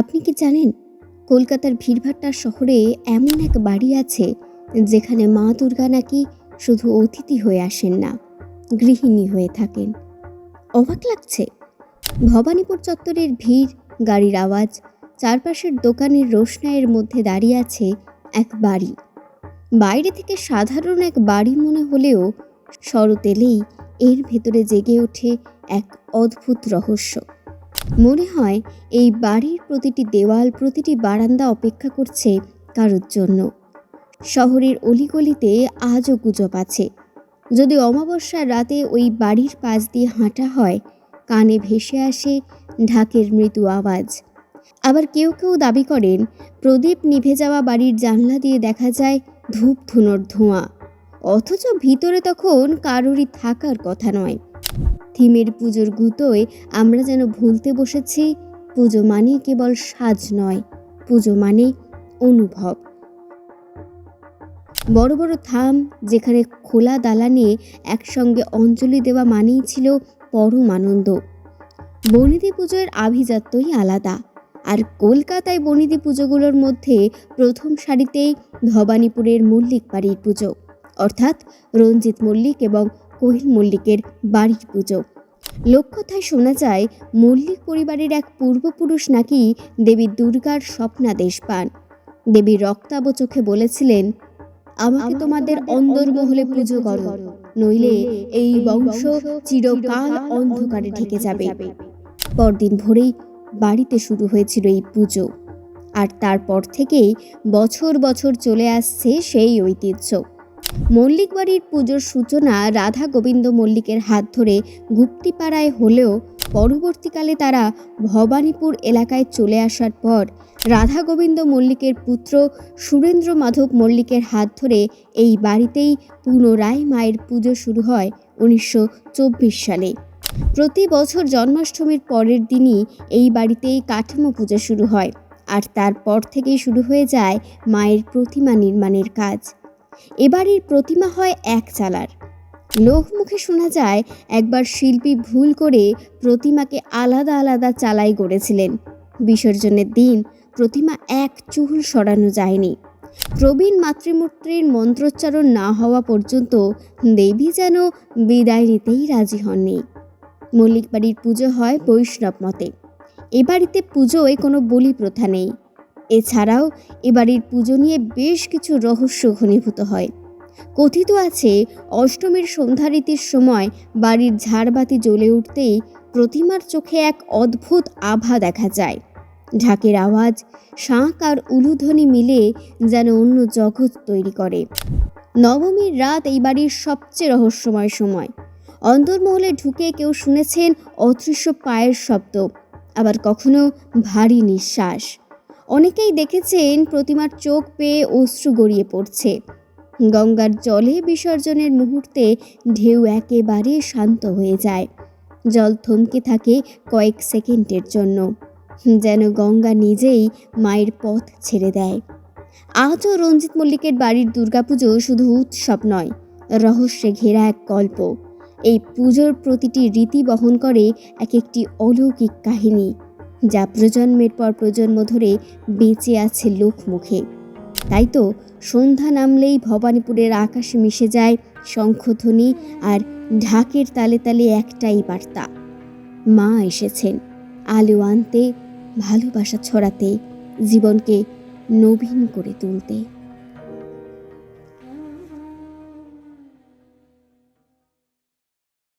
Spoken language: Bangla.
আপনি কি জানেন, কলকাতার ভিড়ভাট্টা শহরে এমন এক বাড়ি আছে যেখানে মা দুর্গা নাকি শুধু অতিথি হয়ে আসেন না, গৃহিণী হয়ে থাকেন। অবাক লাগছে, ভবানীপুর চত্বরের ভিড়, গাড়ির আওয়াজ, চারপাশের দোকানের রোশনাইয়ের মধ্যে দাঁড়িয়ে আছে এক বাড়ি। বাইরে থেকে সাধারণ এক বাড়ি মনে হলেও শরৎ এলেই এর ভেতরে জেগে ওঠে এক অদ্ভুত রহস্য। মনে হয় এই বাড়ির প্রতিটি দেওয়াল, প্রতিটি বারান্দা অপেক্ষা করছে কারোর জন্য। শহরের অলিগলিতে আজও গুজব আছে। যদি অমাবস্যার রাতে ওই বাড়ির পাশ দিয়ে হাঁটা হয়, কানে ভেসে আসে ঢাকের মৃদু আওয়াজ। আবার কেউ কেউ দাবি করেন, প্রদীপ নিভে যাওয়া বাড়ির জানলা দিয়ে দেখা যায় ধূপ ধুনোর ধোঁয়া। অথচ ভিতরে তখন কারোরই থাকার কথা নয়। থিমের পুজোর গুতোয় আমরা যেন ভুলতে বসেছি, পুজো মানে কেবল সাজ নয়, পুজো মানে অনুভব। বড় বড় থাম যেখানে খোলা দালানে একসঙ্গে অঞ্জলি দেওয়া মানেই ছিল পরম আনন্দ বনিদি পুজোর আভিজাত্যই আলাদা, আর কলকাতায় বনিদি পুজোগুলোর মধ্যে প্রথম সারিতেই ভবানীপুরের মল্লিক বাড়ির পুজো, অর্থাৎ রঞ্জিত মল্লিক এবং কোহিল মল্লিকের বাড়ির পুজো। লোককথায় শোনা যায় মল্লিক পরিবারের এক পূর্বপুরুষ নাকি দেবী দুর্গার স্বপ্নাদেশ পান। দেবী রক্তাব চোখে বলেছিলেন আমাকে তোমাদের অন্দরমহলে পুজো করো নইলে এই বংশ চিরকাল অন্ধকারে ঢেকে যাবে। পরদিন ভোরেই বাড়িতে শুরু হয়েছিল এই পুজো। আর তারপর থেকেই বছর বছর চলে আসছে সেই ঐতিহ্য। মল্লিক বাড়ির পুজোর সূচনা রাধা গোবিন্দ মল্লিকের হাত ধরে গুপ্তিপাড়ায় হলেও পরবর্তীকালে তারা ভবানীপুর এলাকায় চলে আসার পর রাধা গোবিন্দ মল্লিকের পুত্র সুরেন্দ্র মাধব মল্লিকের হাত ধরে এই বাড়িতেই পুনরায় মায়ের পুজো শুরু হয় উনিশশো চব্বিশ সালে। প্রতি বছর জন্মাষ্টমীর পরের দিনই এই বাড়িতেই কাঠামো পুজো শুরু হয় আর তারপর থেকেই শুরু হয়ে যায় মায়ের প্রতিমা নির্মাণের কাজ। এবাড়ির প্রতিমা হয় এক চালার। লোকমুখে শোনা যায়, একবার শিল্পী ভুল করে প্রতিমাকে আলাদা আলাদা চালাই গড়েছিলেন। বিসর্জনের দিন প্রতিমা এক চুল সরানো যায়নি। প্রবীণ মাতৃমূর্তির মন্ত্রোচ্চারণ না হওয়া পর্যন্ত দেবী যেন বিদায় নিতেই রাজি হননি। মল্লিক বাড়ির পুজো হয় বৈষ্ণব মতে। এ বাড়িতে পুজোয় কোনো বলি প্রথা নেই। এছাড়াও এ বাড়ির পুজো নিয়ে বেশ কিছু রহস্য ঘনীভূত হয়। কথিত আছে, অষ্টমীর সন্ধ্যারীতির সময় বাড়ির ঝাড়বাতি জ্বলে উঠতেই প্রতিমার চোখে এক অদ্ভুত আভা দেখা যায়। ঢাকের আওয়াজ, শাঁখ আর উলুধ্বনি মিলে যেন অন্য জগৎ তৈরি করে। নবমীর রাত এই বাড়ির সবচেয়ে রহস্যময় সময়। অন্তর্মহলে ঢুকে কেউ শুনেছেন অদৃশ্য পায়ের শব্দ, আবার কখনো ভারী নিঃশ্বাস। অনেকেই দেখেছেন প্রতিমার চোখ পেয়ে অশ্রু গড়িয়ে পড়ছে। গঙ্গার জলে বিসর্জনের মুহূর্তে ঢেউ একেবারে শান্ত হয়ে যায়। জল থমকে থাকে কয়েক সেকেন্ডের জন্য, যেন গঙ্গা নিজেই মায়ের পথ ছেড়ে দেয়। আজও রঞ্জিত মল্লিকের বাড়ির দুর্গাপুজো শুধু উৎসব নয়, রহস্যে ঘেরা এক গল্প। এই পুজোর প্রতিটি রীতি বহন করে এক একটি অলৌকিক কাহিনী। যা প্রজন্মের পর প্রজন্ম ধরে বেঁচে আছে লোকমুখে। তাই তো সন্ধ্যা নামলেই ভবানীপুরের আকাশে মিশে যায় শঙ্খধ্বনি আর ঢাকের তালে তালে একটাই বার্তা। মা এসেছেন, আলো আনতে, ভালোবাসা ছড়াতে, জীবনকে নবীন করে তুলতে।